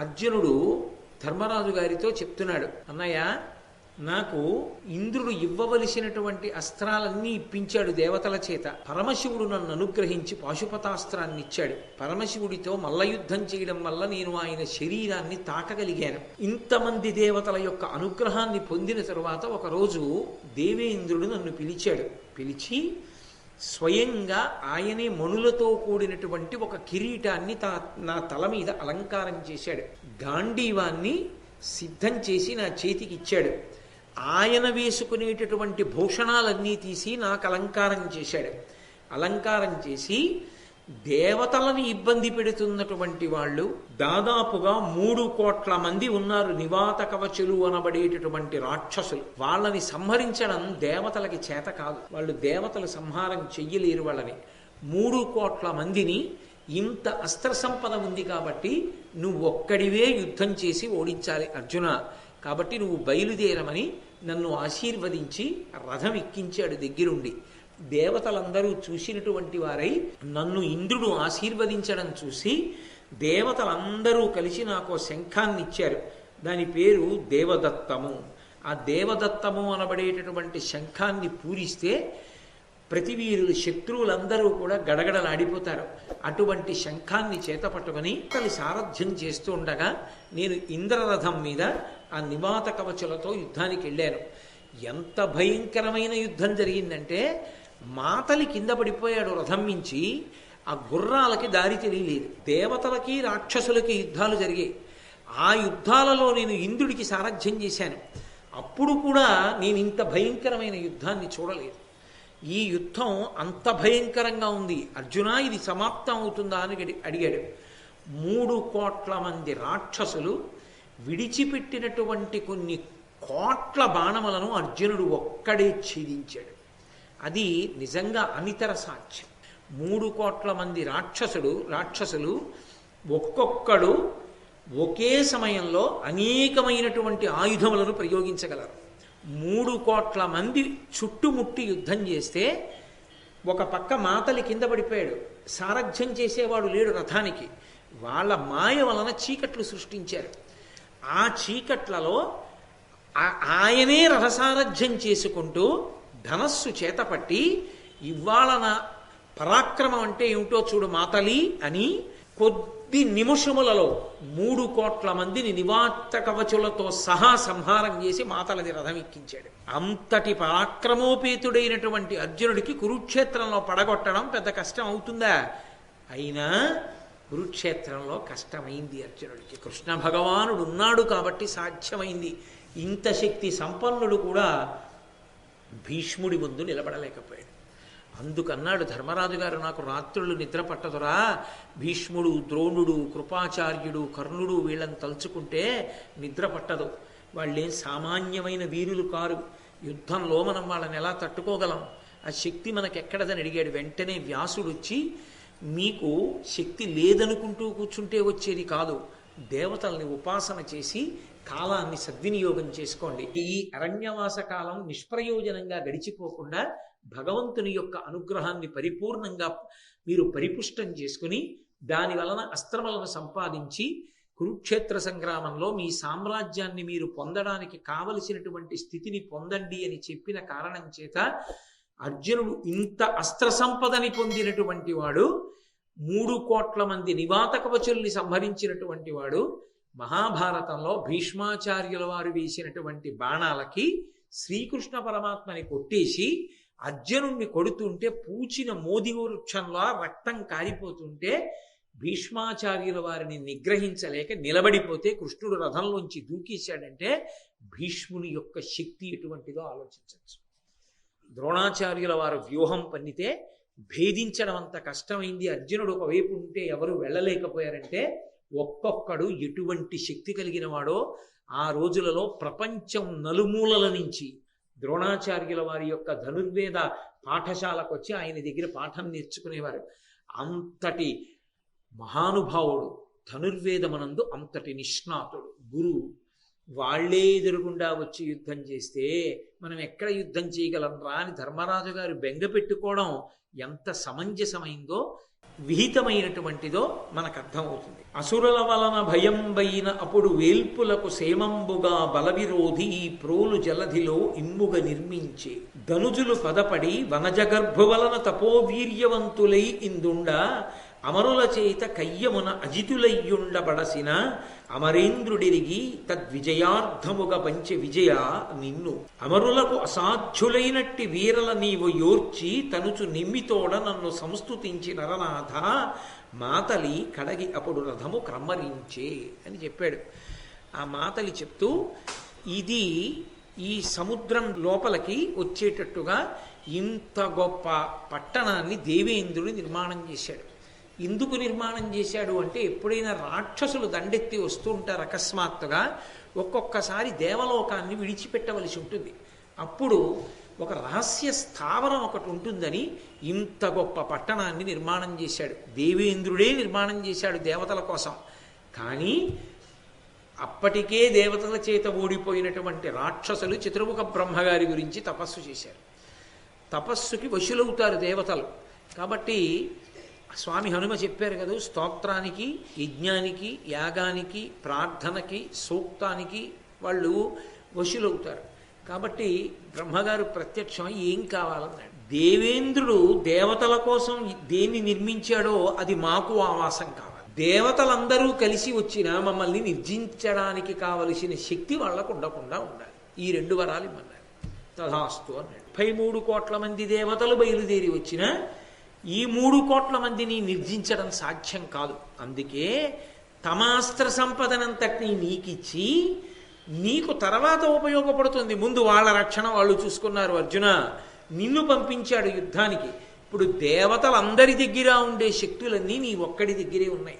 అర్జునుడు ధర్మరాజు గారితో చెప్తున్నాడు అన్నయ్య నాకు ఇంద్రుడు ఇవ్వవలసినటువంటి అస్త్రాలన్నీ ఇప్పించాడు దేవతల చేత. పరమశివుడు నన్ను అనుగ్రహించి పాశుపతాస్త్రాన్ని ఇచ్చాడు. పరమశివుడితో మల్లయుద్ధం చేయడం వల్ల నేను ఆయన శరీరాన్ని తాకగలిగాను. ఇంతమంది దేవతల యొక్క అనుగ్రహాన్ని పొందిన తరువాత ఒకరోజు దేవేంద్రుడు నన్ను పిలిచాడు. పిలిచి స్వయంగా ఆయనే మణులతో కూడినటువంటి ఒక కిరీటాన్ని తా నా తల మీద అలంకారం చేశాడు. గాంధీవాన్ని సిద్ధం చేసి నా చేతికి ఇచ్చాడు. ఆయన వేసుకునేటటువంటి భూషణాలన్నీ తీసి నాకు అలంకారం చేశాడు. అలంకారం చేసి దేవతలను ఇబ్బంది పెడుతున్నటువంటి వాళ్ళు దాదాపుగా మూడు కోట్ల మంది ఉన్నారు నివాత కవచులు అనబడేటటువంటి రాక్షసులు. వాళ్ళని సంహరించడం దేవతలకి చేత కాదు. వాళ్ళు దేవతలు సంహారం చెయ్యలేరు వాళ్ళని. మూడు కోట్ల మందిని ఇంత అస్త్ర సంపద ఉంది కాబట్టి నువ్వు ఒక్కడివే యుద్ధం చేసి ఓడించాలి అర్జున. కాబట్టి నువ్వు బయలుదేరమని నన్ను ఆశీర్వదించి రథం ఎక్కించాడు దగ్గరుండి. దేవతలందరూ చూసినటువంటి వారై నన్ను ఇంద్రుడు ఆశీర్వదించడం చూసి దేవతలందరూ కలిసి నాకు శంఖాన్ని ఇచ్చారు. దాని పేరు దేవదత్తము. ఆ దేవదత్తము అనబడేటటువంటి శంఖాన్ని పూరిస్తే ప్రతివీరులు శత్రువులందరూ కూడా గడగడలాడిపోతారు. అటువంటి శంఖాన్ని చేత పట్టుకొని తల్లి సారథ్యం చేస్తూ ఉండగా నేను ఇంద్రరథం మీద ఆ నివాత కవచులతో యుద్ధానికి వెళ్ళాను. ఎంత భయంకరమైన యుద్ధం జరిగిందంటే మాతలి కింద పడిపోయాడు రథం మించి ఆ గుర్రాలకి దారి తెలియలేదు. దేవతలకి రాక్షసులకి యుద్ధాలు జరిగాయి. ఆ యుద్ధాలలో నేను ఇంద్రుడికి సారథ్యం చేశాను. అప్పుడు కూడా నేను ఇంత భయంకరమైన యుద్ధాన్ని చూడలేదు. ఈ యుద్ధం అంత భయంకరంగా ఉంది. అర్జున ఇది సమాప్తం అవుతుందా అని అడిగాడు. మూడు కోట్ల మంది రాక్షసులు విడిచిపెట్టినటువంటి కొన్ని కోట్ల బాణములను అర్జునుడు ఒక్కడే ఛేదించాడు. అది నిజంగా అనితర సాక్ష్యం. మూడు కోట్ల మంది రాక్షసుడు రాక్షసులు ఒక్కొక్కడు ఒకే సమయంలో అనేకమైనటువంటి ఆయుధములను ప్రయోగించగలరు. మూడు కోట్ల మంది చుట్టుముట్టి యుద్ధం చేస్తే ఒక పక్క మాతలి కింద పడిపోయాడు. సారథ్యం చేసేవాడు లేడు రథానికి. వాళ్ళ మాయ వలన చీకట్లు సృష్టించారు. ఆ చీకట్లలో ఆ- ఆయనే రథసారథ్యం చేసుకుంటూ ధనస్సు చేతపట్టి ఇవాళ నా పరాక్రమం అంటే ఏమిటో చూడు మాతలి అని కొద్ది నిమిషములలో మూడు కోట్ల మందిని నివాత్త కవచులతో సహా సంహారం చేసి మాతలది రథం ఎక్కించాడు. అంతటి పరాక్రమోపేతుడైనటువంటి అర్జునుడికి కురుక్షేత్రంలో పడగొట్టడం పెద్ద కష్టం అవుతుందా? అయినా కురుక్షేత్రంలో కష్టమైంది అర్జునుడికి. కృష్ణ భగవానుడు ఉన్నాడు కాబట్టి సాధ్యమైంది. ఇంత శక్తి సంపన్నుడు కూడా భీష్ముడి ముందు నిలబడలేకపోయాడు. అందుకన్నాడు ధర్మరాజు గారు నాకు రాత్రులు నిద్ర పట్టదురా. భీష్ముడు ద్రోణుడు కృపాచార్యుడు కర్ణుడు వీళ్ళని తలుచుకుంటే నిద్ర పట్టదు. వాళ్ళేం సామాన్యమైన వీరులు కారు. యుద్ధంలో మనం వాళ్ళని ఎలా తట్టుకోగలం? ఆ శక్తి మనకెక్కడదని అడిగాడు. వెంటనే వ్యాసుడు వచ్చి మీకు శక్తి లేదనుకుంటూ కూర్చుంటే వచ్చేది కాదు. దేవతల్ని ఉపాసన చేసి కాలాన్ని సద్వినియోగం చేసుకోండి. ఈ అరణ్యవాస కాలం నిష్ప్రయోజనంగా గడిచిపోకుండా భగవంతుని యొక్క అనుగ్రహాన్ని పరిపూర్ణంగా మీరు పరిపుష్టం చేసుకుని దాని వలన అస్త్రములను సంపాదించి కురుక్షేత్ర సంగ్రామంలో మీ సామ్రాజ్యాన్ని మీరు పొందడానికి కావలసినటువంటి స్థితిని పొందండి అని చెప్పిన కారణం చేత అర్జునుడు ఇంత అస్త్ర సంపదని పొందినటువంటి వాడు మూడు కోట్ల మంది నివాత కవచుల్ని సంహరించినటువంటి వాడు మహాభారతంలో భీష్మాచార్యుల వారు వేసినటువంటి బాణాలకి శ్రీకృష్ణ పరమాత్మని కొట్టేసి అర్జునుణ్ణి కొడుతుంటే పూచిన మోది వృక్షంలో రక్తం కారిపోతుంటే భీష్మాచార్యుల వారిని నిగ్రహించలేక నిలబడిపోతే కృష్ణుడు రథంలోంచి దూకేశాడంటే భీష్ముని యొక్క శక్తి ఎటువంటిదో ఆలోచించవచ్చు. ద్రోణాచార్యుల వారు వ్యూహం పన్నితే భేదించడం అంత కష్టమైంది. అర్జునుడు ఒకవైపు ఉంటే ఎవరు వెళ్ళలేకపోయారంటే ఒక్కొక్కడు ఎటువంటి శక్తి కలిగిన వాడో ఆ రోజులలో ప్రపంచం నలుమూలల నుంచి ద్రోణాచార్యుల వారి యొక్క ధనుర్వేద పాఠశాలకు వచ్చి ఆయన దగ్గర పాఠం నేర్చుకునేవారు. అంతటి మహానుభావుడు ధనుర్వేదమనందు అంతటి నిష్ణాతుడు గురువు. వాళ్ళే ఎదురుగుండా వచ్చి యుద్ధం చేస్తే మనం ఎక్కడ యుద్ధం చేయగలం రాని ధర్మరాజు గారు బెంగ పెట్టుకోవడం ఎంత సమంజసమైందో విహితమైనటువంటిదో మనకు అర్థమవుతుంది. అసురుల వలన భయం బైన అప్పుడు వేల్పులకు సేమంబుగా బలవిరోధి ఈ ప్రోలు జలధిలో ఇమ్ముగ నిర్మించే. ధనుజులు పదపడి వనజగర్భు వలన తపోవీర్యవంతులై ఇందుండ అమరుల చేత కయ్యమున అజితులయ్యుండబడసిన అమరేంద్రుడిరిగి తద్విజయార్థముగ పంచ విజయ నిన్ను. అమరులకు అసాధ్యులైనట్టి వీరల నీవు యోర్చి తనుచు నిమ్మితోడ నన్ను సంస్థుతించి నరనాథ మాతలి కడగి అప్పుడు రథము క్రమ్మరించే అని చెప్పాడు. ఆ మాతలి చెప్తూ ఇది ఈ సముద్రం లోపలికి వచ్చేటట్టుగా ఇంత గొప్ప పట్టణాన్ని దేవేంద్రుడు నిర్మాణం చేశాడు. ఎందుకు నిర్మాణం చేశాడు అంటే ఎప్పుడైనా రాక్షసులు దండెత్తి వస్తూ ఉంటారు అకస్మాత్తుగా ఒక్కొక్కసారి దేవలోకాన్ని విడిచిపెట్టవలసి ఉంటుంది. అప్పుడు ఒక రహస్య స్థావరం ఒకటి ఉంటుందని ఇంత గొప్ప పట్టణాన్ని నిర్మాణం చేశాడు. దేవేంద్రుడే నిర్మాణం చేశాడు దేవతల కోసం. కానీ అప్పటికే దేవతల చేత ఓడిపోయినటువంటి రాక్షసులు చతుర్ముఖ బ్రహ్మగారి గురించి తపస్సు చేశారు. తపస్సుకి వశులవుతారు దేవతలు. కాబట్టి స్వామి హనుమ చెప్పారు కదా స్తోత్రానికి యజ్ఞానికి యాగానికి ప్రార్థనకి సూక్తానికి వాళ్ళు వశులవుతారు. కాబట్టి బ్రహ్మగారు ప్రత్యక్షం ఏం కావాలన్నాడు దేవేంద్రుడు దేవతల కోసం దేన్ని నిర్మించాడో అది మాకు ఆవాసం కావాలి. దేవతలందరూ కలిసి వచ్చిన మమ్మల్ని నిర్జించడానికి కావలసిన శక్తి వాళ్ళకు ఉండకుండా ఉండాలి. ఈ రెండు వరాలు ఇమ్మన్నారు. తథాస్తు అన్నాడు. ముప్పై మూడు కోట్ల మంది దేవతలు బయలుదేరి వచ్చిన ఈ మూడు కోట్ల మందిని నిర్జించడం సాధ్యం కాదు. అందుకే తమాస్త్ర సంపదనంతటినీ నీకిచ్చి నీకు తర్వాత ఉపయోగపడుతుంది. ముందు వాళ్ళ రక్షణ వాళ్ళు చూసుకున్నారు అర్జున. నిన్ను పంపించాడు యుద్ధానికి. ఇప్పుడు దేవతలందరి దగ్గర ఉండే శక్తులన్నీ నీ ఒక్కడి దగ్గరే ఉన్నాయి.